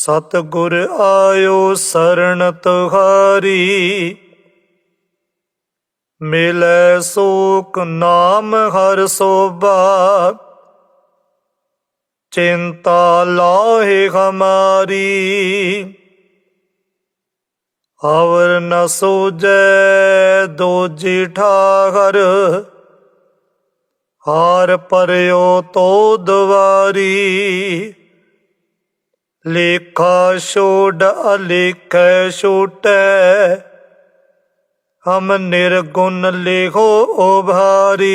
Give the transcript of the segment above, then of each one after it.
ਸਤਗੁਰ ਆਇਓ ਸਰਣ ਤੁਹਾਰੀ। ਮਿਲੈ ਸੋਕ ਨਾਮ ਹਰ ਸੋਭਾ। ਚਿੰਤਾ ਲਾਹੇ ਹਮਾਰੀ। ਅਵਰ ਨ ਸੋਜੈ ਦੋਜੀ ਠਾਹਰ। ਹਾਰ ਪਰਿਓ ਤੋ ਦਵਾਰੀ। ਲੇਖਾ ਛੋੜ ਅਲੇਖੈ ਛੋਟੈ, ਹਮ ਨਿਰਗੁਣ ਲੇਖੋ ਉਭਾਰੀ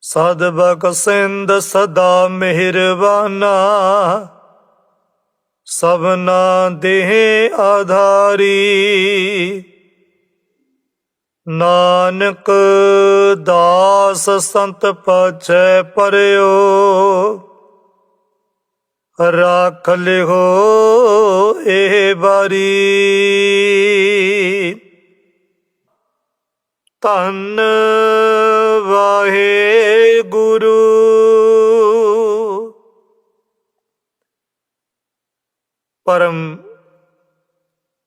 ਸਦ ਬਖਸ਼ਿੰਦ ਸਦਾ ਮਿਹਰਬਾਨਾ, ਸਭਨਾ ਦੇਹ ਆਧਾਰੀ। ਨਾਨਕ ਦਾਸ ਸੰਤ ਪਛੈ ਪਰਿਓ ਰਾਖ ਲਿਓ ਇਹ ਬਾਰੀ। ਧੰਨ ਵਾਹਿਗੁਰੂ। ਪਰਮ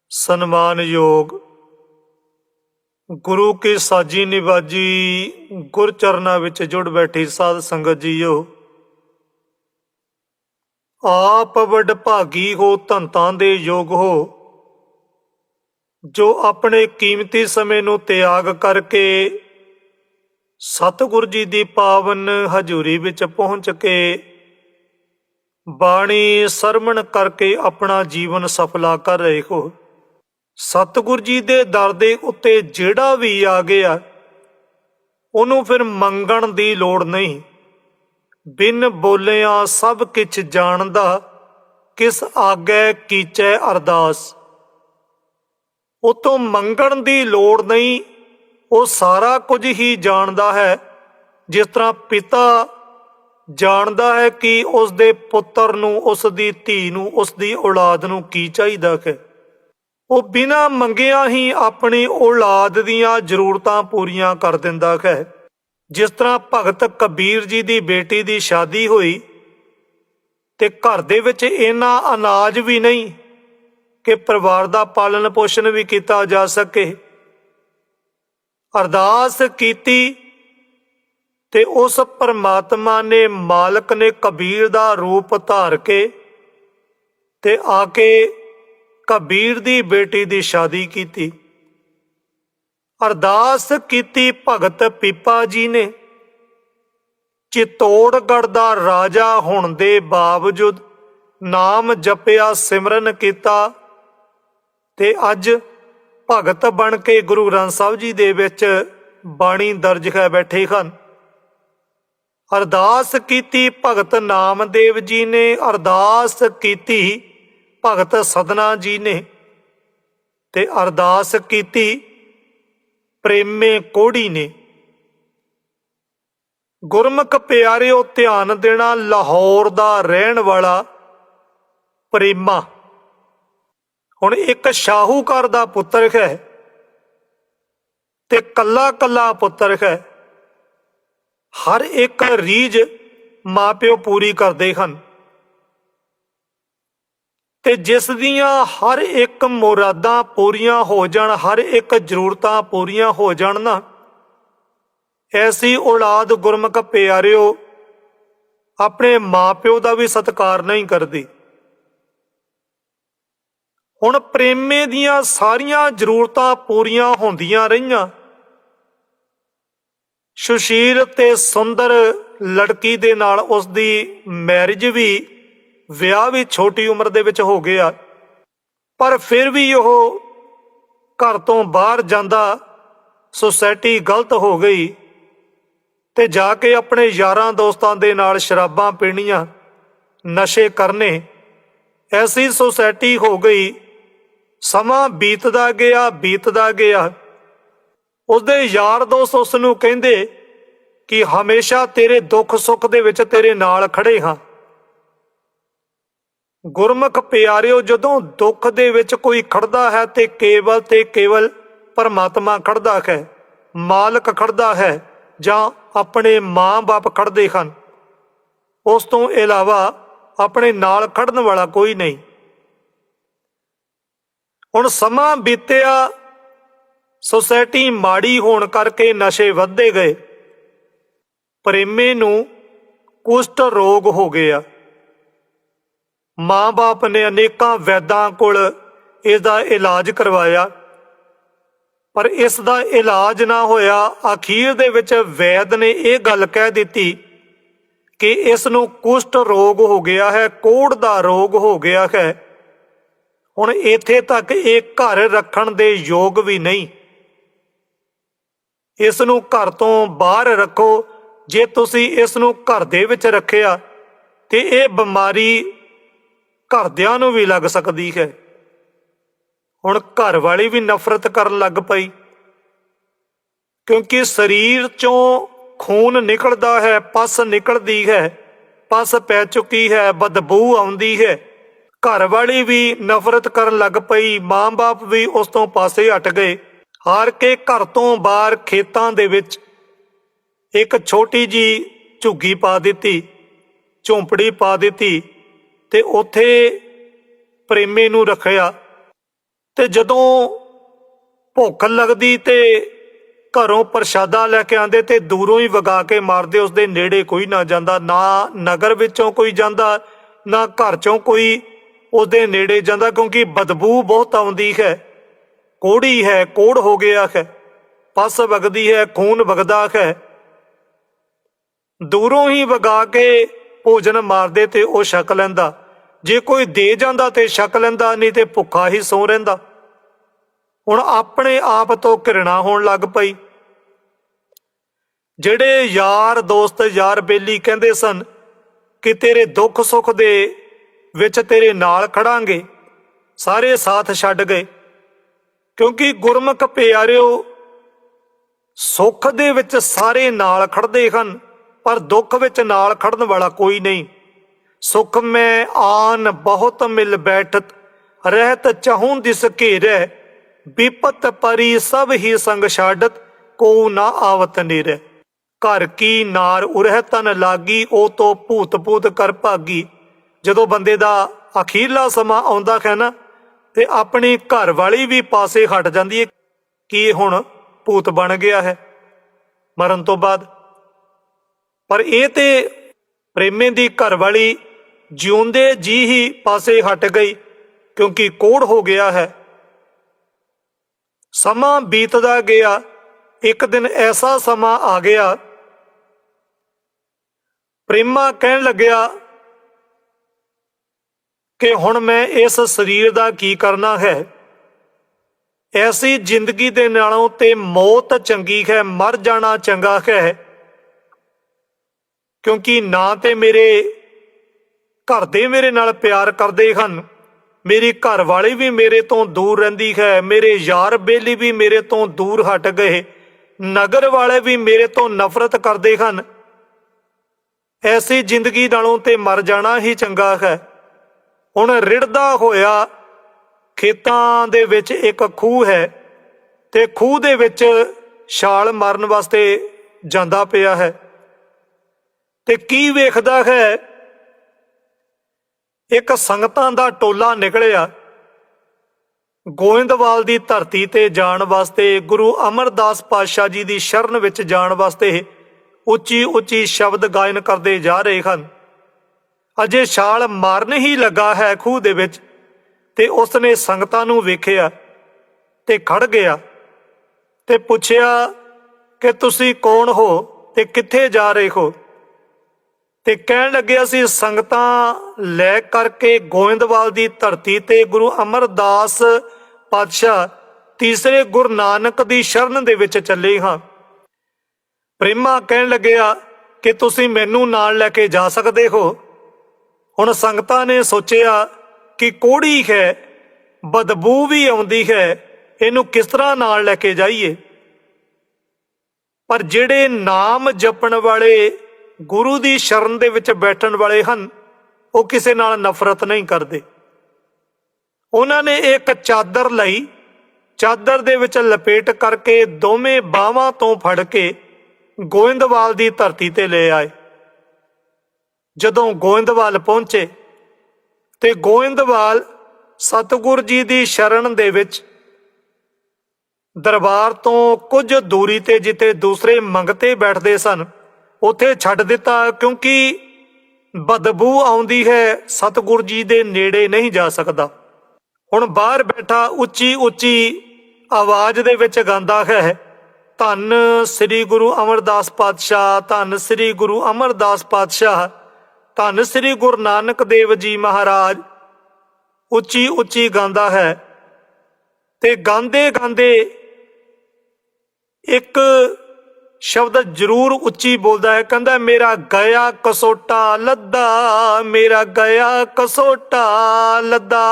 ਸਨਮਾਨਯੋਗ ਗੁਰੂ ਕੀ ਸਾਜੀ ਨਿਵਾਜੀ ਗੁਰ ਚਰਨਾਂ ਵਿੱਚ ਜੁੜ ਬੈਠੀ ਸਾਧ ਸੰਗਤ ਜੀਓ। ਆਪ ਵੱਡ ਭਾਗੀ ਹੋ ਧੰਤਾਂ ਦੇ ਯੋਗ ਹੋ। ਜੋ ਆਪਣੇ ਕੀਮਤੀ ਸਮੇਂ ਨੂੰ ਤਿਆਗ ਕਰਕੇ ਸਤਿਗੁਰ ਜੀ ਦੀ ਪਾਵਨ ਹਜ਼ੂਰੀ ਵਿੱਚ ਪਹੁੰਚ ਕੇ ਬਾਣੀ ਸਰਵਣ ਕਰਕੇ ਆਪਣਾ ਜੀਵਨ ਸਫਲਾ ਕਰ ਰਹੇ ਹੋ। ਸਤਿਗੁਰ ਜੀ ਦੇ ਦਰ ਦੇ ਉੱਤੇ ਜਿਹੜਾ ਵੀ ਆ ਗਿਆ, ਉਹਨੂੰ ਫਿਰ ਮੰਗਣ ਦੀ ਲੋੜ ਨਹੀਂ। ਬਿਨ ਬੋਲਿਆ ਸਭ ਕਿਛ ਜਾਣਦਾ, ਕਿਸ ਆਗੇ ਕੀਚੈ ਅਰਦਾਸ। ਉਤੋਂ ਮੰਗਣ ਦੀ ਲੋੜ ਨਹੀਂ, ਉਹ ਸਾਰਾ ਕੁਝ ਹੀ ਜਾਣਦਾ ਹੈ। ਜਿਸ ਤਰ੍ਹਾਂ ਪਿਤਾ ਜਾਣਦਾ ਹੈ ਕਿ ਉਸ ਦੇ ਪੁੱਤਰ ਨੂੰ ਉਸ ਦੀ ਧੀ ਨੂੰ ਉਸ ਦੀ ਔਲਾਦ ਨੂੰ ਕੀ ਚਾਹੀਦਾ ਹੈ। ਉਹ ਬਿਨਾਂ ਮੰਗਿਆ ਹੀ ਆਪਣੀ ਔਲਾਦ ਦੀਆਂ ਜ਼ਰੂਰਤਾਂ ਪੂਰੀਆਂ ਕਰ ਦਿੰਦਾ ਹੈ। ਜਿਸ ਤਰ੍ਹਾਂ ਭਗਤ ਕਬੀਰ ਜੀ ਦੀ ਬੇਟੀ ਦੀ ਸ਼ਾਦੀ ਹੋਈ ਤੇ ਘਰ ਦੇ ਵਿੱਚ ਇੰਨਾ ਅਨਾਜ ਵੀ ਨਹੀਂ ਕਿ ਪਰਿਵਾਰ ਦਾ ਪਾਲਣ ਪੋਸ਼ਣ ਵੀ ਕੀਤਾ ਜਾ ਸਕੇ। ਅਰਦਾਸ ਕੀਤੀ ਤੇ ਉਸ ਪਰਮਾਤਮਾ ਨੇ ਮਾਲਕ ਨੇ ਕਬੀਰ ਦਾ ਰੂਪ ਧਾਰ ਕੇ ਤੇ ਆ ਕੇ ਕਬੀਰ ਦੀ ਬੇਟੀ ਦੀ ਸ਼ਾਦੀ ਕੀਤੀ। ਅਰਦਾਸ ਕੀਤੀ ਭਗਤ ਪੀਪਾ ਜੀ ਨੇ। ਚਿਤੋੜਗੜ ਦਾ ਰਾਜਾ ਹੋਣ ਦੇ ਬਾਵਜੂਦ ਨਾਮ ਜਪਿਆ ਸਿਮਰਨ ਕੀਤਾ ਤੇ ਅੱਜ ਭਗਤ ਬਣ ਕੇ ਗੁਰੂ ਗ੍ਰੰਥ ਸਾਹਿਬ ਜੀ ਦੇ ਵਿੱਚ ਬਾਣੀ ਦਰਜ ਹੈ, ਬੈਠੇ ਹਨ। ਅਰਦਾਸ ਕੀਤੀ ਭਗਤ ਨਾਮਦੇਵ ਜੀ ਨੇ, ਅਰਦਾਸ ਕੀਤੀ ਭਗਤ ਸਦਨਾ ਜੀ ਨੇ ਤੇ ਅਰਦਾਸ ਕੀਤੀ, ਪ੍ਰੇਮੇ ਕੋੜੀ ਨੇ। ਗੁਰਮੁਖ ਪਿਆਰਿਓ, ਧਿਆਨ ਦੇਣਾ ਲਾਹੌਰ ਦਾ ਰਹਿਣ ਵਾਲਾ ਪ੍ਰੇਮਾ। ਹੁਣ ਇੱਕ ਸ਼ਾਹੂਕਾਰ ਦਾ ਪੁੱਤਰ ਹੈ ਤੇ ਕੱਲਾ ਕੱਲਾ ਪੁੱਤਰ ਹੈ। ਹਰ ਇੱਕ ਰੀਝ ਮਾਪਿਓ ਪੂਰੀ ਕਰਦੇ ਹਨ। ਤੇ ਜਿਸ ਦੀਆਂ ਹਰ ਇੱਕ ਮੁਰਾਦਾਂ ਪੂਰੀਆਂ ਹੋ ਜਾਣ, ਹਰ ਇੱਕ ਜ਼ਰੂਰਤਾਂ ਪੂਰੀਆਂ ਹੋ ਜਾਣ ਨਾ, ਐਸੀ ਔਲਾਦ ਗੁਰਮੁਖ ਪਿਆਰਿਓ, ਆਪਣੇ ਮਾਪਿਓ ਦਾ ਵੀ ਸਤਿਕਾਰ ਨਹੀਂ ਕਰਦੀ। ਹੁਣ ਪ੍ਰੇਮੇ ਦੀਆਂ ਸਾਰੀਆਂ ਜ਼ਰੂਰਤਾਂ ਪੂਰੀਆਂ ਹੁੰਦੀਆਂ ਰਹੀਆਂ। ਸੁਸ਼ੀਲ ਤੇ ਸੁੰਦਰ ਲੜਕੀ ਦੇ ਨਾਲ ਉਸ ਦੀ ਮੈਰਿਜ ਵੀ ਵਿਆਹ ਵੀ ਛੋਟੀ ਉਮਰ ਦੇ ਵਿੱਚ ਹੋ ਗਿਆ। ਪਰ ਫਿਰ ਵੀ ਉਹ ਘਰ ਤੋਂ ਬਾਹਰ ਜਾਂਦਾ, ਸੁਸਾਇਟੀ ਗਲਤ ਹੋ ਗਈ ਤੇ ਜਾ ਕੇ ਆਪਣੇ ਯਾਰਾਂ ਦੋਸਤਾਂ ਦੇ ਨਾਲ ਸ਼ਰਾਬਾਂ ਪੀਣੀਆਂ, ਨਸ਼ੇ ਕਰਨੇ, ਐਸੀ ਸੁਸਾਇਟੀ ਹੋ ਗਈ। ਸਮਾਂ ਬੀਤਦਾ ਗਿਆ ਬੀਤਦਾ ਗਿਆ। ਉਸਦੇ ਯਾਰ ਦੋਸਤ ਉਸ ਨੂੰ ਕਹਿੰਦੇ ਕਿ ਹਮੇਸ਼ਾ ਤੇਰੇ ਦੁੱਖ ਸੁੱਖ ਦੇ ਵਿੱਚ ਤੇਰੇ ਨਾਲ ਖੜੇ ਹਾਂ। ਗੁਰਮੁਖ ਪਿਆਰਿਓ, ਜਦੋਂ ਦੁੱਖ ਦੇ ਵਿੱਚ ਕੋਈ ਖੜਦਾ ਹੈ ਤੇ ਕੇਵਲ ਤੇ ਕੇਵਲ ਪਰਮਾਤਮਾ ਖੜਦਾ ਹੈ, ਮਾਲਕ ਖੜਦਾ ਹੈ ਜਾਂ ਆਪਣੇ ਮਾਂ-ਬਾਪ ਖੜਦੇ ਹਨ, ਉਸ ਤੋਂ ਇਲਾਵਾ ਆਪਣੇ ਨਾਲ ਖੜਨ ਵਾਲਾ ਕੋਈ ਨਹੀਂ। ਹੁਣ ਸਮਾਂ ਬੀਤਿਆ, ਸੋਸਾਇਟੀ ਮਾੜੀ ਹੋਣ ਕਰਕੇ ਨਸ਼ੇ ਵੱਧਦੇ ਗਏ, ਪ੍ਰੇਮੇ ਨੂੰ ਕੁਸ਼ਟ ਰੋਗ ਹੋ ਗਿਆ ਮਾਂ-ਬਾਪ ਨੇ ਅਨੇਕਾਂ ਵੈਦਾਂ ਕੋਲ ਇਸ ਦਾ ਇਲਾਜ ਕਰਵਾਇਆ। ਪਰ ਇਸ ਦਾ ਇਲਾਜ ਨਾ ਹੋਇਆ, ਅਖੀਰ ਦੇ ਵਿੱਚ ਵੈਦ ਨੇ ਇਹ ਗੱਲ ਕਹਿ ਦਿੱਤੀ ਕਿ ਇਸ ਨੂੰ ਕੁਸ਼ਟ ਰੋਗ ਹੋ ਗਿਆ ਹੈ, ਕੋੜ ਦਾ ਰੋਗ ਹੋ ਗਿਆ ਹੈ। ਹੁਣ ਇੱਥੇ ਤੱਕ ਇਹ ਘਰ ਰੱਖਣ ਦੇ ਯੋਗ ਵੀ ਨਹੀਂ। ਇਸ ਨੂੰ ਘਰ ਤੋਂ ਬਾਹਰ ਰੱਖੋ। ਜੇ ਤੁਸੀਂ ਇਸ ਨੂੰ ਘਰ ਦੇ ਵਿੱਚ ਰੱਖਿਆ ਤੇ ਇਹ ਬਿਮਾਰੀ ਘਰਦਿਆਂ ਨੂੰ ਵੀ ਲੱਗ ਸਕਦੀ ਹੈ। ਹੁਣ ਘਰ ਵਾਲੀ ਵੀ ਨਫ਼ਰਤ ਕਰਨ ਲੱਗ ਪਈ। ਕਿਉਂਕਿ ਸਰੀਰ ਚੋਂ ਖੂਨ ਨਿਕਲਦਾ ਹੈ, ਪਸ ਨਿਕਲਦੀ ਹੈ, ਪਸ ਪੈ ਚੁੱਕੀ ਹੈ, ਬਦਬੂ ਆਉਂਦੀ ਹੈ। ਘਰ ਵਾਲੀ ਵੀ ਨਫ਼ਰਤ ਕਰਨ ਲੱਗ ਪਈ, ਮਾਂ-ਬਾਪ ਵੀ ਉਸ ਤੋਂ ਪਾਸੇ ਹਟ ਗਏ। ਹਾਰ ਕੇ ਘਰ ਤੋਂ ਬਾਹਰ ਖੇਤਾਂ ਦੇ ਵਿੱਚ ਇੱਕ ਛੋਟੀ ਜੀ ਝੁੱਗੀ ਪਾ ਦਿੱਤੀ, ਝੌਂਪੜੀ ਪਾ ਦਿੱਤੀ। ਤੇ ਉੱਥੇ ਪ੍ਰੇਮੇ ਨੂੰ ਰੱਖਿਆ। ਤੇ ਜਦੋਂ ਭੁੱਖ ਲੱਗਦੀ ਤੇ ਘਰੋਂ ਪ੍ਰਸ਼ਾਦਾ ਲੈ ਕੇ ਆਂਦੇ ਤੇ ਦੂਰੋਂ ਹੀ ਵਗਾ ਕੇ ਮਾਰਦੇ, ਉਸਦੇ ਨੇੜੇ ਕੋਈ ਨਾ ਜਾਂਦਾ, ਨਾ ਨਗਰ ਵਿੱਚੋਂ ਕੋਈ ਜਾਂਦਾ, ਨਾ ਘਰ ਚੋਂ ਕੋਈ ਉਹਦੇ ਨੇੜੇ ਜਾਂਦਾ, ਕਿਉਂਕਿ ਬਦਬੂ ਬਹੁਤ ਆਉਂਦੀ ਹੈ। ਕੋੜੀ ਹੈ, ਕੋੜ ਹੋ ਗਿਆ ਹੈ, ਪਸ ਵਗਦੀ ਹੈ, ਖੂਨ ਵਗਦਾ ਹੈ। ਦੂਰੋਂ ਹੀ ਵਗਾ ਕੇ ਭੋਜਨ ਮਾਰਦੇ ਤੇ ਉਹ ਛਕ ਲੈਂਦਾ। ਜੇ ਕੋਈ ਦੇ ਜਾਂਦਾ ਤੇ ਛਕ ਲੈਂਦਾ, ਨਹੀਂ ਤੇ ਭੁੱਖਾ ਹੀ ਸੌ ਰਹਿੰਦਾ। ਹੁਣ ਆਪਣੇ ਆਪ ਤੋਂ ਘਿਰਣਾ ਹੋਣ ਲੱਗ ਪਈ। ਜਿਹੜੇ ਯਾਰ ਦੋਸਤ ਯਾਰ ਬੇਲੀ ਕਹਿੰਦੇ ਸਨ ਕਿ ਤੇਰੇ ਦੁੱਖ ਸੁੱਖ ਦੇ ਵਿੱਚ ਤੇਰੇ ਨਾਲ ਖੜਾਂਗੇ, ਸਾਰੇ ਸਾਥ ਛੱਡ ਗਏ। ਕਿਉਂਕਿ ਗੁਰਮੁਖ ਪਿਆਰਿਓ ਸੁੱਖ ਦੇ ਵਿੱਚ ਸਾਰੇ ਨਾਲ ਖੜਦੇ ਹਨ। ਪਰ ਦੁੱਖ ਵਿੱਚ ਨਾਲ ਖੜਨ ਵਾਲਾ ਕੋਈ ਨਹੀਂ। ਸੁਖ ਮੈਂ ਆਨ ਬਹੁਤ ਮਿਲ ਬੈਠਤ, ਰਹਿਤ ਚਾਹੂੰ ਦਿਸ ਘੇਰੈ। ਵਿਪਤ ਪਰੀ ਸਭ ਹੀ ਸੰਗ ਛਾਡਤ ਕੋ ਨਾ ਆਵਤ ਨਿਰੈ। ਘਰ ਕੀ ਨਾਰ ਉਰਹਿ ਤਨ ਲਾਗੀ, ਉਹ ਤੋਂ ਭੂਤ ਭੂਤ ਕਰ ਭਾਗੀ। ਜਦੋਂ ਬੰਦੇ ਦਾ ਅਖੀਰਲਾ ਸਮਾਂ ਆਉਂਦਾ ਹੈ ਨਾ, ਤੇ ਆਪਣੀ ਘਰ ਵਾਲੀ ਵੀ ਪਾਸੇ ਹਟ ਜਾਂਦੀ ਹੈ ਕਿ ਹੁਣ ਭੂਤ ਬਣ ਗਿਆ ਹੈ? ਮਰਨ ਤੋਂ ਬਾਅਦ ਪਰ ਇਹ ਤੇ ਪ੍ਰੇਮੇ ਦੀ ਘਰਵਾਲੀ ਜਿਉਂਦੇ ਜੀ ਹੀ ਪਾਸੇ ਹਟ ਗਈ, ਕਿਉਂਕਿ ਕੋੜ ਹੋ ਗਿਆ ਹੈ। ਸਮਾਂ ਬੀਤਦਾ ਗਿਆ, ਇੱਕ ਦਿਨ ਐਸਾ ਸਮਾਂ ਆ ਗਿਆ। ਪ੍ਰੇਮਾ ਕਹਿਣ ਲੱਗਿਆ ਕਿ ਹੁਣ ਮੈਂ ਇਸ ਸਰੀਰ ਦਾ ਕੀ ਕਰਨਾ ਹੈ? ਐਸੀ ਜ਼ਿੰਦਗੀ ਦੇ ਨਾਲੋਂ ਤੇ ਮੌਤ ਚੰਗੀ ਹੈ, ਮਰ ਜਾਣਾ ਚੰਗਾ ਹੈ। ਕਿਉਂਕਿ ਨਾ ਤੇ ਮੇਰੇ ਘਰ ਦੇ ਮੇਰੇ ਨਾਲ ਪਿਆਰ ਕਰਦੇ ਹਨ। ਮੇਰੀ ਘਰ ਵਾਲੀ ਵੀ ਮੇਰੇ ਤੋਂ ਦੂਰ ਰਹਿੰਦੀ ਹੈ। ਮੇਰੇ ਯਾਰ ਬੇਲੀ ਵੀ ਮੇਰੇ ਤੋਂ ਦੂਰ ਹਟ ਗਏ। ਨਗਰ ਵਾਲੇ ਵੀ ਮੇਰੇ ਤੋਂ ਨਫ਼ਰਤ ਕਰਦੇ ਹਨ। ਐਸੀ ਜ਼ਿੰਦਗੀ ਨਾਲੋਂ ਤੇ ਮਰ ਜਾਣਾ ਹੀ ਚੰਗਾ ਹੈ। ਹੁਣ ਰਿੜਦਾ ਹੋਇਆ ਖੇਤਾਂ ਦੇ ਵਿੱਚ ਇੱਕ ਖੂਹ ਹੈ ਤੇ ਖੂਹ ਦੇ ਵਿੱਚ ਛਾਲ ਮਾਰਨ ਵਾਸਤੇ ਜਾਂਦਾ ਪਿਆ ਹੈ। ਤੇ ਕੀ ਵੇਖਦਾ ਹੈ? ਇੱਕ ਸੰਗਤਾਂ ਦਾ ਟੋਲਾ ਨਿਕਲਿਆ। ਗੋਇੰਦਵਾਲ ਦੀ ਧਰਤੀ ਤੇ ਜਾਣ ਵਾਸਤੇ, ਗੁਰੂ ਅਮਰਦਾਸ ਪਾਤਸ਼ਾਹ ਜੀ ਦੀ ਸ਼ਰਨ ਵਿੱਚ ਜਾਣ ਵਾਸਤੇ ਉੱਚੀ ਉੱਚੀ ਸ਼ਬਦ ਗਾਇਨ ਕਰਦੇ ਜਾ ਰਹੇ ਹਨ। ਅਜੇ ਛਾਲ ਮਾਰਨ ਹੀ ਲੱਗਾ ਹੈ ਖੂਹ ਦੇ ਵਿੱਚ ਤੇ ਉਸਨੇ ਸੰਗਤਾਂ ਨੂੰ ਵੇਖਿਆ ਤੇ ਖੜ ਗਿਆ ਤੇ ਪੁੱਛਿਆ ਕਿ ਤੁਸੀਂ ਕੌਣ ਹੋ ਤੇ ਕਿੱਥੇ ਜਾ ਰਹੇ ਹੋ? ਤੇ ਕਹਿਣ ਲੱਗੇ ਅਸੀਂ ਸੰਗਤਾਂ ਲੈ ਕਰਕੇ ਗੋਇੰਦਵਾਲ ਦੀ ਧਰਤੀ ਤੇ ਗੁਰੂ ਅਮਰਦਾਸ ਪਾਤਸ਼ਾਹ ਤੀਸਰੇ ਗੁਰੂ ਨਾਨਕ ਦੀ ਸ਼ਰਨ ਦੇ ਵਿੱਚ ਚੱਲੇ ਹਾਂ। ਪ੍ਰੇਮਾ ਕਹਿਣ ਲੱਗਿਆ ਕਿ ਤੁਸੀਂ ਮੈਨੂੰ ਨਾਲ ਲੈ ਕੇ ਜਾ ਸਕਦੇ ਹੋ। ਹੁਣ ਸੰਗਤਾਂ ਨੇ ਸੋਚਿਆ ਕਿ ਕੋੜੀ ਹੈ, ਬਦਬੂ ਵੀ ਆਉਂਦੀ ਹੈ, ਇਹਨੂੰ ਕਿਸ ਤਰ੍ਹਾਂ ਨਾਲ ਲੈ ਕੇ ਜਾਈਏ? ਪਰ ਜਿਹੜੇ ਨਾਮ ਜਪਣ ਵਾਲੇ ਗੁਰੂ ਦੀ ਸ਼ਰਨ ਦੇ ਵਿੱਚ ਬੈਠਣ ਵਾਲੇ ਹਨ, ਉਹ ਕਿਸੇ ਨਾਲ ਨਫ਼ਰਤ ਨਹੀਂ ਕਰਦੇ। ਉਹਨਾਂ ਨੇ ਇੱਕ ਚਾਦਰ ਲਈ, ਚਾਦਰ ਦੇ ਵਿੱਚ ਲਪੇਟ ਕਰਕੇ ਦੋਵੇਂ ਬਾਹਾਂ ਤੋਂ ਫੜ ਕੇ ਗੋਇੰਦਵਾਲ ਦੀ ਧਰਤੀ ਤੇ ਲੈ ਆਏ। ਜਦੋਂ ਗੋਇੰਦਵਾਲ ਪਹੁੰਚੇ ਤੇ ਗੋਇੰਦਵਾਲ ਸਤਿਗੁਰ ਜੀ ਦੀ ਸ਼ਰਨ ਦੇ ਵਿੱਚ ਦਰਬਾਰ ਤੋਂ ਕੁਝ ਦੂਰੀ ਤੇ ਜਿੱਥੇ ਦੂਸਰੇ ਮੰਗਤੇ ਬੈਠਦੇ ਸਨ ਉੱਥੇ ਛੱਡ ਦਿੱਤਾ ਕਿਉਂਕਿ ਬਦਬੂ ਆਉਂਦੀ ਹੈ, ਸਤਿਗੁਰ ਜੀ ਦੇ ਨੇੜੇ ਨਹੀਂ ਜਾ ਸਕਦਾ। ਹੁਣ ਬਾਹਰ ਬੈਠਾ ਉੱਚੀ ਉੱਚੀ ਆਵਾਜ਼ ਦੇ ਵਿੱਚ ਗਾਉਂਦਾ ਹੈ, ਧੰਨ ਸ੍ਰੀ ਗੁਰੂ ਅਮਰਦਾਸ ਪਾਤਸ਼ਾਹ, ਧੰਨ ਸ੍ਰੀ ਗੁਰੂ ਅਮਰਦਾਸ ਪਾਤਸ਼ਾਹ, ਧੰਨ ਸ੍ਰੀ ਗੁਰੂ ਨਾਨਕ ਦੇਵ ਜੀ ਮਹਾਰਾਜ। ਉੱਚੀ ਉੱਚੀ ਗਾਉਂਦਾ ਹੈ ਤੇ ਗਾਉਂਦੇ ਗਾਉਂਦੇ ਇੱਕ ਸ਼ਬਦ ਜ਼ਰੂਰ ਉੱਚੀ ਬੋਲਦਾ ਹੈ, ਕਹਿੰਦਾ, ਮੇਰਾ ਗਿਆ ਕਸੋਟਾ, ਲੱਦਾ, ਮੇਰਾ ਗਿਆ ਕਸੋਟਾ, ਲੱਦਾ।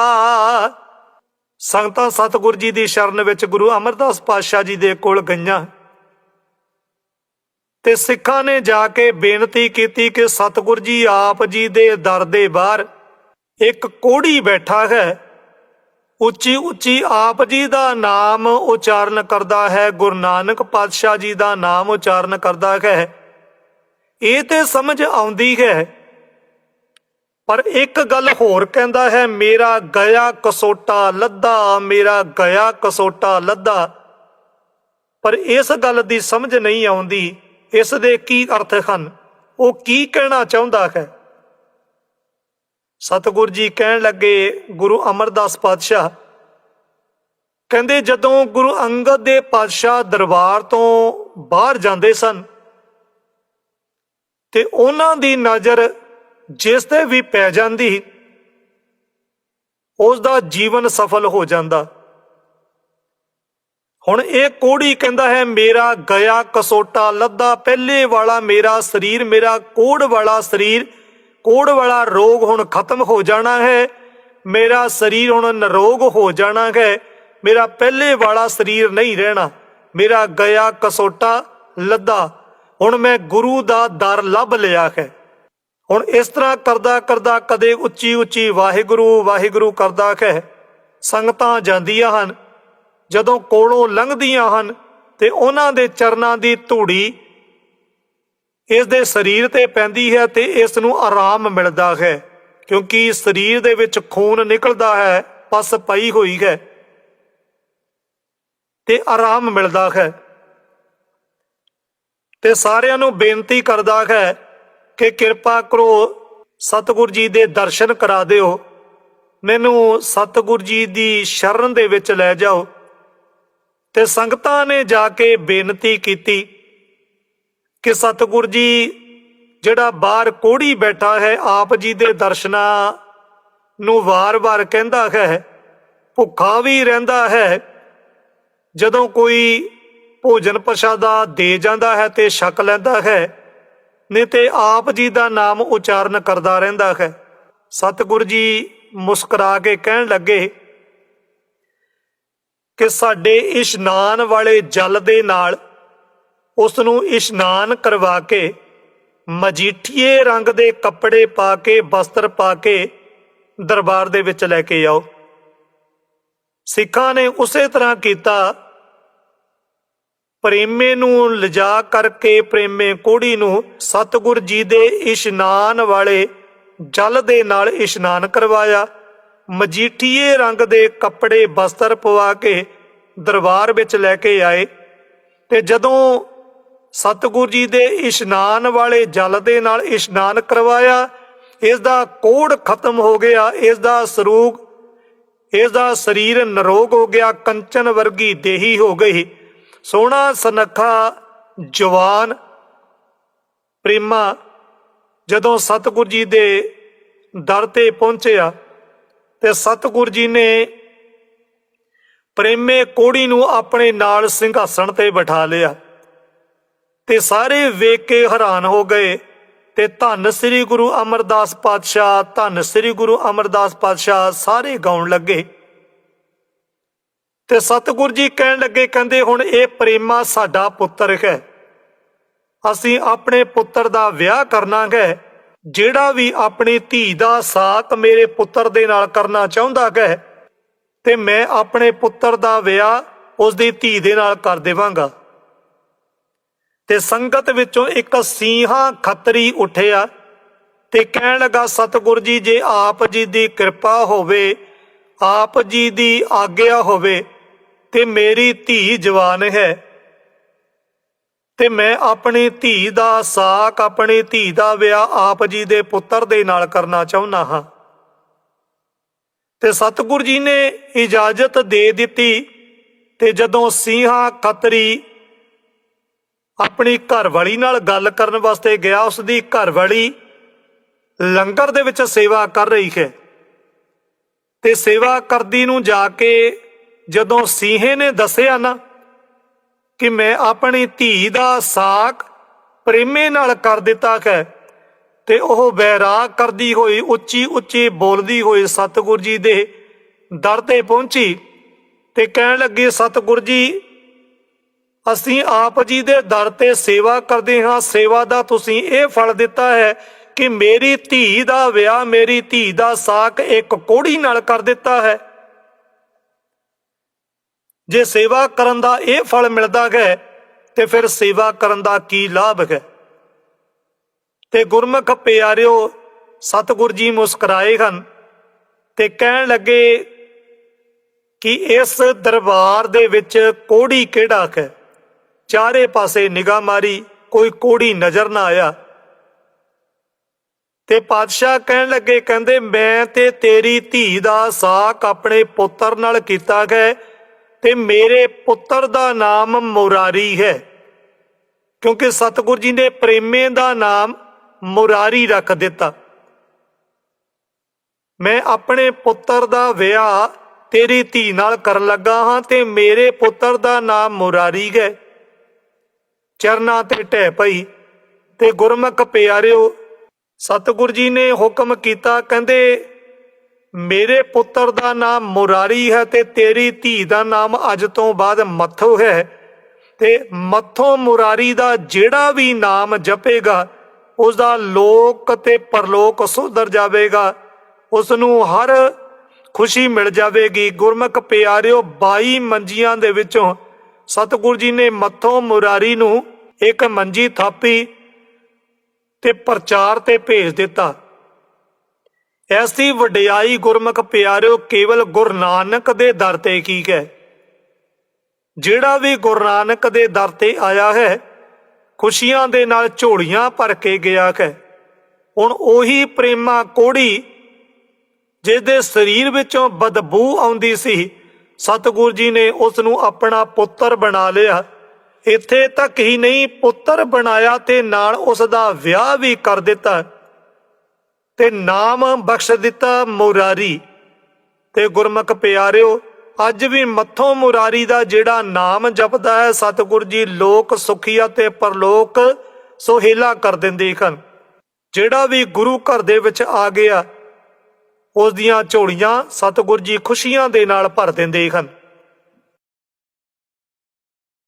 ਸੰਗਤਾਂ ਸਤਿਗੁਰ ਜੀ ਦੀ ਸ਼ਰਨ ਵਿੱਚ ਗੁਰੂ ਅਮਰਦਾਸ ਪਾਤਸ਼ਾਹ ਜੀ ਦੇ ਕੋਲ ਗਈਆਂ। ਤੇ ਸਿੱਖਾਂ ਨੇ ਜਾ ਕੇ ਬੇਨਤੀ ਕੀਤੀ ਕਿ ਸਤਿਗੁਰ ਜੀ ਆਪ ਜੀ ਦੇ ਦਰ ਦੇ ਬਾਹਰ ਇੱਕ ਕੋੜੀ ਬੈਠਾ ਹੈ। ਉੱਚੀ ਉੱਚੀ ਆਪ ਜੀ ਦਾ ਨਾਮ ਉਚਾਰਨ ਕਰਦਾ ਹੈ, ਗੁਰੂ ਨਾਨਕ ਪਾਤਸ਼ਾਹ ਜੀ ਦਾ ਨਾਮ ਉਚਾਰਨ ਕਰਦਾ ਹੈ। ਇਹ ਤੇ ਸਮਝ ਆਉਂਦੀ ਹੈ, ਪਰ ਇੱਕ ਗੱਲ ਹੋਰ ਕਹਿੰਦਾ ਹੈ, ਮੇਰਾ ਗਿਆ ਕਸੋਟਾ ਲੱਦਾ, ਮੇਰਾ ਗਿਆ ਕਸੋਟਾ ਲੱਦਾ। ਪਰ ਇਸ ਗੱਲ ਦੀ ਸਮਝ ਨਹੀਂ ਆਉਂਦੀ, ਇਸ ਦੇ ਕੀ ਅਰਥ ਹਨ? ਉਹ ਕੀ ਕਹਿਣਾ ਚਾਹੁੰਦਾ ਹੈ? ਸਤਿਗੁਰ ਜੀ ਕਹਿਣ ਲੱਗੇ, ਗੁਰੂ ਅਮਰਦਾਸ ਪਾਤਸ਼ਾਹ, ਕਹਿੰਦੇ ਜਦੋਂ ਗੁਰੂ ਅੰਗਦ ਦੇ ਪਾਤਸ਼ਾਹ ਦਰਬਾਰ ਤੋਂ ਬਾਹਰ ਜਾਂਦੇ ਸਨ ਤੇ ਉਹਨਾਂ ਦੀ ਨਜ਼ਰ ਜਿਸ ਤੇ ਵੀ ਪੈ ਜਾਂਦੀ, ਉਸ ਦਾ ਜੀਵਨ ਸਫਲ ਹੋ ਜਾਂਦਾ। ਹੁਣ ਇਹ ਕੋੜੀ ਕਹਿੰਦਾ ਹੈ, ਮੇਰਾ ਗਿਆ ਕਸੋਟਾ ਲੱਦਾ, ਪਹਿਲੇ ਵਾਲਾ ਮੇਰਾ ਸਰੀਰ, ਮੇਰਾ ਕੋੜ ਵਾਲਾ ਸਰੀਰ ਕੋੜ ਵਾਲਾ ਰੋਗ ਹੁਣ ਖਤਮ ਹੋ ਜਾਣਾ ਹੈ। ਮੇਰਾ ਸਰੀਰ ਹੁਣ ਨਰੋਗ ਹੋ ਜਾਣਾ ਹੈ। ਮੇਰਾ ਪਹਿਲੇ ਵਾਲਾ ਸਰੀਰ ਨਹੀਂ ਰਹਿਣਾ। ਮੇਰਾ ਗਿਆ ਕਸੋਟਾ, ਲੱਦਾ। ਹੁਣ ਮੈਂ ਗੁਰੂ ਦਾ ਦਰ ਲੱਭ ਲਿਆ ਹੈ। ਹੁਣ ਇਸ ਤਰ੍ਹਾਂ ਕਰਦਾ ਕਰਦਾ ਕਦੇ ਉੱਚੀ ਉੱਚੀ ਵਾਹਿਗੁਰੂ ਵਾਹਿਗੁਰੂ ਕਰਦਾ ਹੈ। ਸੰਗਤਾਂ ਜਾਂਦੀਆਂ ਹਨ। ਜਦੋਂ ਕੋਲੋਂ ਲੰਘਦੀਆਂ ਹਨ ਤੇ ਉਹਨਾਂ ਦੇ ਚਰਨਾਂ ਦੀ ਧੂੜੀ ਇਸ ਦੇ ਸਰੀਰ ਤੇ ਪੈਂਦੀ ਹੈ ਤੇ ਇਸ ਨੂੰ ਆਰਾਮ ਮਿਲਦਾ ਹੈ, ਕਿਉਂਕਿ ਸਰੀਰ ਦੇ ਵਿੱਚ ਖੂਨ ਨਿਕਲਦਾ ਹੈ, ਪਸ ਪਈ ਹੋਈ ਹੈ ਤੇ ਆਰਾਮ ਮਿਲਦਾ ਹੈ। ਤੇ ਸਾਰਿਆਂ ਨੂੰ ਬੇਨਤੀ ਕਰਦਾ ਹੈ ਕਿ ਕਿਰਪਾ ਕਰੋ ਸਤਿਗੁਰੂ ਜੀ ਦੇ ਦਰਸ਼ਨ ਕਰਾ ਦਿਓ। ਮੈਨੂੰ ਸਤਿਗੁਰੂ ਜੀ ਦੀ ਸ਼ਰਨ ਦੇ ਵਿੱਚ ਲੈ ਜਾਓ। ਤੇ ਸੰਗਤਾਂ ਨੇ ਜਾ ਕੇ ਬੇਨਤੀ ਕੀਤੀ ਕਿ ਸਤਿਗੁਰ ਜੀ, ਜਿਹੜਾ ਬਾਹਰ ਕੋੜੀ ਬੈਠਾ ਹੈ, ਆਪ ਜੀ ਦੇ ਦਰਸ਼ਨਾਂ ਨੂੰ ਵਾਰ-ਵਾਰ ਕਹਿੰਦਾ ਹੈ, ਭੁੱਖਾ ਵੀ ਰਹਿੰਦਾ ਹੈ। ਜਦੋਂ ਕੋਈ ਭੋਜਨ ਪ੍ਰਸ਼ਾਦਾ ਦੇ ਜਾਂਦਾ ਹੈ ਤੇ ਛਕ ਲੈਂਦਾ ਹੈ, ਨਹੀਂ ਤੇ ਆਪ ਜੀ ਦਾ ਨਾਮ ਉਚਾਰਨ ਕਰਦਾ ਰਹਿੰਦਾ ਹੈ। ਸਤਿਗੁਰ ਜੀ ਮੁਸਕਰਾ ਕੇ ਕਹਿਣ ਲੱਗੇ ਕਿ ਸਾਡੇ ਇਸ਼ਨਾਨ ਵਾਲੇ ਜਲ ਦੇ ਨਾਲ ਉਸ ਨੂੰ ਇਸ਼ਨਾਨ ਕਰਵਾ ਕੇ, ਮਜੀਠੀਏ ਰੰਗ ਦੇ ਕੱਪੜੇ ਪਾ ਕੇ, ਬਸਤਰ ਪਾ ਕੇ ਦਰਬਾਰ ਦੇ ਵਿੱਚ ਲੈ ਕੇ ਆਓ। ਸਿੱਖਾਂ ਨੇ ਉਸੇ ਤਰ੍ਹਾਂ ਕੀਤਾ। ਪ੍ਰੇਮੇ ਨੂੰ ਲਿਜਾ ਕਰਕੇ ਪ੍ਰੇਮੇ ਕੋੜੀ ਨੂੰ ਸਤਿਗੁਰ ਜੀ ਦੇ ਇਸ਼ਨਾਨ ਵਾਲੇ ਜਲ ਦੇ ਨਾਲ ਇਸ਼ਨਾਨ ਕਰਵਾਇਆ। ਮਜੀਠੀਏ ਰੰਗ ਦੇ ਕੱਪੜੇ ਬਸਤਰ ਪਵਾ ਕੇ ਦਰਬਾਰ ਵਿੱਚ ਲੈ ਕੇ ਆਏ ਤੇ ਜਦੋਂ ਸਤਿਗੁਰ ਜੀ ਦੇ ਇਸ਼ਨਾਨ ਵਾਲੇ ਜਲ ਦੇ ਨਾਲ ਇਸ਼ਨਾਨ ਕਰਵਾਇਆ। ਇਸ ਦਾ ਕੋੜ ਖਤਮ ਹੋ ਗਿਆ। ਇਸ ਦਾ ਸਰੂਗ ਇਸ ਦਾ ਸਰੀਰ ਨਰੋਗ ਹੋ ਗਿਆ। ਕੰਚਨ ਵਰਗੀ ਦੇਹੀ ਹੋ ਗਈ। ਸੋਹਣਾ ਸਨੱਖਾ ਜਵਾਨ ਪ੍ਰੇਮਾ ਜਦੋਂ ਸਤਿਗੁਰ ਜੀ ਦੇ ਦਰ ਤੇ ਪਹੁੰਚਿਆ ਤੇ ਸਤਿਗੁਰ ਜੀ ਨੇ ਪ੍ਰੇਮੇ ਕੋੜੀ ਨੂੰ ਆਪਣੇ ਨਾਲ ਸਿੰਘਾਸਣ ਤੇ ਬਿਠਾ ਲਿਆ। ਤੇ ਸਾਰੇ ਵੇਖ ਕੇ ਹੈਰਾਨ ਹੋ ਗਏ। ਤੇ ਧੰਨ ਸ੍ਰੀ ਗੁਰੂ ਅਮਰਦਾਸ ਪਾਤਸ਼ਾਹ, ਧੰਨ ਸ੍ਰੀ ਗੁਰੂ ਅਮਰਦਾਸ ਪਾਤਸ਼ਾਹ ਸਾਰੇ ਗਾਉਣ ਲੱਗੇ। ਤੇ ਸਤਿਗੁਰ ਜੀ ਕਹਿਣ ਲੱਗੇ, ਕਹਿੰਦੇ, ਹੁਣ ਇਹ ਪ੍ਰੇਮਾ ਸਾਡਾ ਪੁੱਤਰ ਹੈ। ਅਸੀਂ ਆਪਣੇ ਪੁੱਤਰ ਦਾ ਵਿਆਹ ਕਰਨਾ ਹੈ। ਜਿਹੜਾ ਵੀ ਆਪਣੀ ਧੀ ਦਾ ਸਾਥ ਮੇਰੇ ਪੁੱਤਰ ਦੇ ਨਾਲ ਕਰਨਾ ਚਾਹੁੰਦਾ ਹੈ, ਤੇ ਮੈਂ ਆਪਣੇ ਪੁੱਤਰ ਦਾ ਵਿਆਹ ਉਸ ਦੀ ਧੀ ਦੇ ਨਾਲ ਕਰ ਦੇਵਾਂਗਾ। ਤੇ ਸੰਗਤ ਵਿੱਚੋਂ ਇੱਕ ਸਿੰਘਾਂ ਖੱਤਰੀ ਉੱਠਿਆ ਤੇ ਕਹਿਣ ਲੱਗਾ, ਸਤਿਗੁਰ ਜੀ, ਜੇ ਆਪ ਜੀ ਦੀ ਕਿਰਪਾ ਹੋਵੇ, ਆਪ ਜੀ ਦੀ ਆਗਿਆ ਹੋਵੇ, ਤੇ ਮੇਰੀ ਧੀ ਜਵਾਨ ਹੈ। ਤੇ ਮੈਂ ਆਪਣੀ ਧੀ ਦਾ ਸਾਕ, ਆਪਣੀ ਧੀ ਦਾ ਵਿਆਹ ਆਪ ਜੀ ਦੇ ਪੁੱਤਰ ਦੇ ਨਾਲ ਕਰਨਾ ਚਾਹੁੰਦਾ ਹਾਂ। ਤੇ ਸਤਿਗੁਰ ਜੀ ਨੇ ਇਜਾਜ਼ਤ ਦੇ ਦਿੱਤੀ ਤੇ ਜਦੋਂ ਸਿੰਘਾਂ ਖੱਤਰੀ ਆਪਣੀ ਘਰਵਾਲੀ ਨਾਲ ਗੱਲ ਕਰਨ ਵਾਸਤੇ ਗਿਆ ਉਸ ਦੀ ਘਰਵਾਲੀ ਲੰਗਰ ਦੇ ਵਿੱਚ ਸੇਵਾ ਕਰ ਰਹੀ ਹੈ। ਤੇ ਸੇਵਾ ਕਰਦੀ ਨੂੰ ਜਾ ਕੇ ਜਦੋਂ ਸੀਹੇ ਨੇ ਦੱਸਿਆ ਨਾ ਕਿ ਮੈਂ ਆਪਣੀ ਧੀ ਦਾ ਸਾਕ ਪ੍ਰੇਮੇ ਨਾਲ ਕਰ ਦਿੱਤਾ ਹੈ, ਤੇ ਉਹ ਬੈਰਾਗ ਕਰਦੀ ਹੋਈ, ਉੱਚੀ ਉੱਚੀ ਬੋਲਦੀ ਹੋਈ ਸਤਿਗੁਰ ਜੀ ਦੇ ਦਰ ਤੇ ਪਹੁੰਚੀ ਤੇ ਕਹਿਣ ਲੱਗੀ, ਸਤਿਗੁਰ ਜੀ ਅਸੀਂ ਆਪ ਜੀ ਦੇ ਦਰ ਤੇ ਸੇਵਾ ਕਰਦੇ ਹਾਂ। ਸੇਵਾ ਦਾ ਤੁਸੀਂ ਇਹ ਫਲ ਦਿੱਤਾ ਹੈ ਕਿ ਮੇਰੀ ਧੀ ਦਾ ਵਿਆਹ, ਮੇਰੀ ਧੀ ਦਾ ਸਾਕ ਇੱਕ ਕੋੜੀ ਨਾਲ ਕਰ ਦਿੱਤਾ ਹੈ। ਜੇ ਸੇਵਾ ਕਰਨ ਦਾ ਇਹ ਫਲ ਮਿਲਦਾ ਹੈ, ਤੇ ਫਿਰ ਸੇਵਾ ਕਰਨ ਦਾ ਕੀ ਲਾਭ ਹੈ? ਤੇ ਗੁਰਮੁਖ ਪਿਆਰਿਓ, ਸਤਿਗੁਰ ਜੀ ਮੁਸਕਰਾਏ ਹਨ ਤੇ ਕਹਿਣ ਲੱਗੇ ਕਿ ਇਸ ਦਰਬਾਰ ਦੇ ਵਿੱਚ ਕੋੜੀ ਕਿਹੜਾ ਹੈ? ਚਾਰੇ ਪਾਸੇ ਨਿਗਾਹ ਮਾਰੀ, ਕੋਈ ਕੋੜੀ ਨਜ਼ਰ ਨਾ ਆਇਆ। ਤੇ ਪਾਤਸ਼ਾਹ ਕਹਿਣ ਲੱਗੇ, ਕਹਿੰਦੇ, ਮੈਂ ਤੇ ਤੇਰੀ ਧੀ ਦਾ ਸਾਕ ਆਪਣੇ ਪੁੱਤਰ ਨਾਲ ਕੀਤਾ ਹੈ ਤੇ ਮੇਰੇ ਪੁੱਤਰ ਦਾ ਨਾਮ ਮੁਰਾਰੀ ਹੈ। ਕਿਉਂਕਿ ਸਤਿਗੁਰ ਜੀ ਨੇ ਪ੍ਰੇਮੇ ਦਾ ਨਾਮ ਮੁਰਾਰੀ ਰੱਖ ਦਿੱਤਾ। ਮੈਂ ਆਪਣੇ ਪੁੱਤਰ ਦਾ ਵਿਆਹ ਤੇਰੀ ਧੀ ਨਾਲ ਕਰਨ ਲੱਗਾ ਹਾਂ ਤੇ ਮੇਰੇ ਪੁੱਤਰ ਦਾ ਨਾਮ ਮੁਰਾਰੀ ਹੈ। ਚਰਨਾਂ ਤੇ ਢਹਿ ਪਈ ਤੇ ਗੁਰਮੁਖ ਪਿਆਰਿਓ, ਸਤਿਗੁਰ ਜੀ ਨੇ ਹੁਕਮ ਕੀਤਾ, ਕਹਿੰਦੇ, ਮੇਰੇ ਪੁੱਤਰ ਦਾ ਨਾਮ ਮੁਰਾਰੀ ਹੈ ਤੇ ਤੇਰੀ ਧੀ ਦਾ ਨਾਮ ਅੱਜ ਤੋਂ ਬਾਅਦ ਮੱਥੋ ਹੈ ਤੇ ਮੱਥੋ ਮੁਰਾਰੀ ਦਾ ਜਿਹੜਾ ਵੀ ਨਾਮ ਜਪੇਗਾ ਉਸ ਦਾ ਲੋਕ ਤੇ ਪਰਲੋਕ ਸੁਧਰ ਜਾਵੇਗਾ ਉਸ ਨੂੰ ਹਰ ਖੁਸ਼ੀ ਮਿਲ ਜਾਵੇਗੀ। ਗੁਰਮੁਖ ਪਿਆਰਿਓ 22 ਮੰਜੀਆਂ ਦੇ ਵਿੱਚੋਂ ਸਤਿਗੁਰ ਜੀ ਨੇ ਮੱਥੋਂ ਮੁਰਾਰੀ ਨੂੰ ਇੱਕ ਮੰਜੀ ਥਾਪੀ ਤੇ ਪ੍ਰਚਾਰ ਤੇ ਭੇਜ ਦਿੱਤਾ। ਐਸੀ ਵਡਿਆਈ ਗੁਰਮੁਖ ਪਿਆਰਿਓ, ਕੇਵਲ ਗੁਰੂ ਨਾਨਕ ਦੇ ਦਰ ਤੇ ਕੀ ਹੈ ਜਿਹੜਾ ਵੀ ਗੁਰੂ ਨਾਨਕ ਦੇ ਦਰ ਤੇ ਆਇਆ ਹੈ, ਖੁਸ਼ੀਆਂ ਦੇ ਨਾਲ ਝੋਲੀਆਂ ਭਰ ਕੇ ਗਿਆ ਹੈ ਹੁਣ ਉਹੀ ਪ੍ਰੇਮਾ ਕੋੜੀ ਜਿਸ ਦੇ ਸਰੀਰ ਵਿੱਚੋਂ ਬਦਬੂ ਆਉਂਦੀ ਸੀ ਸਤਿਗੁਰੂ ਜੀ ਨੇ ਉਸ ਨੂੰ ਆਪਣਾ ਪੁੱਤਰ ਬਣਾ ਲਿਆ। ਇੱਥੇ ਤੱਕ ਹੀ ਨਹੀਂ ਪੁੱਤਰ ਬਣਾਇਆ ਤੇ ਨਾਲ ਉਸ ਦਾ ਵਿਆਹ ਵੀ ਕਰ ਦਿੱਤਾ। ਤੇ ਨਾਮ ਬਖਸ਼ ਦਿੱਤਾ ਮੁਰਾਰੀ। ਤੇ ਗੁਰਮੁਖ ਪਿਆਰਿਓ, ਅੱਜ ਵੀ ਮੱਥੋਂ ਮੁਰਾਰੀ ਦਾ ਜਿਹੜਾ ਨਾਮ ਜਪਦਾ ਹੈ, ਸਤਿਗੁਰ ਜੀ ਲੋਕ ਸੁਖੀਆ ਤੇ ਪਰਲੋਕ ਸੋਹਿਲਾ ਕਰ ਦਿੰਦੇ ਹਨ। ਜਿਹੜਾ ਵੀ ਗੁਰੂ ਘਰ ਦੇ ਵਿੱਚ ਆ ਗਿਆ ਉਸ ਦੀਆਂ ਝੋਲੀਆਂ ਸਤਿਗੁਰ ਜੀ ਖੁਸ਼ੀਆਂ ਦੇ ਨਾਲ ਭਰ ਦਿੰਦੇ ਹਨ।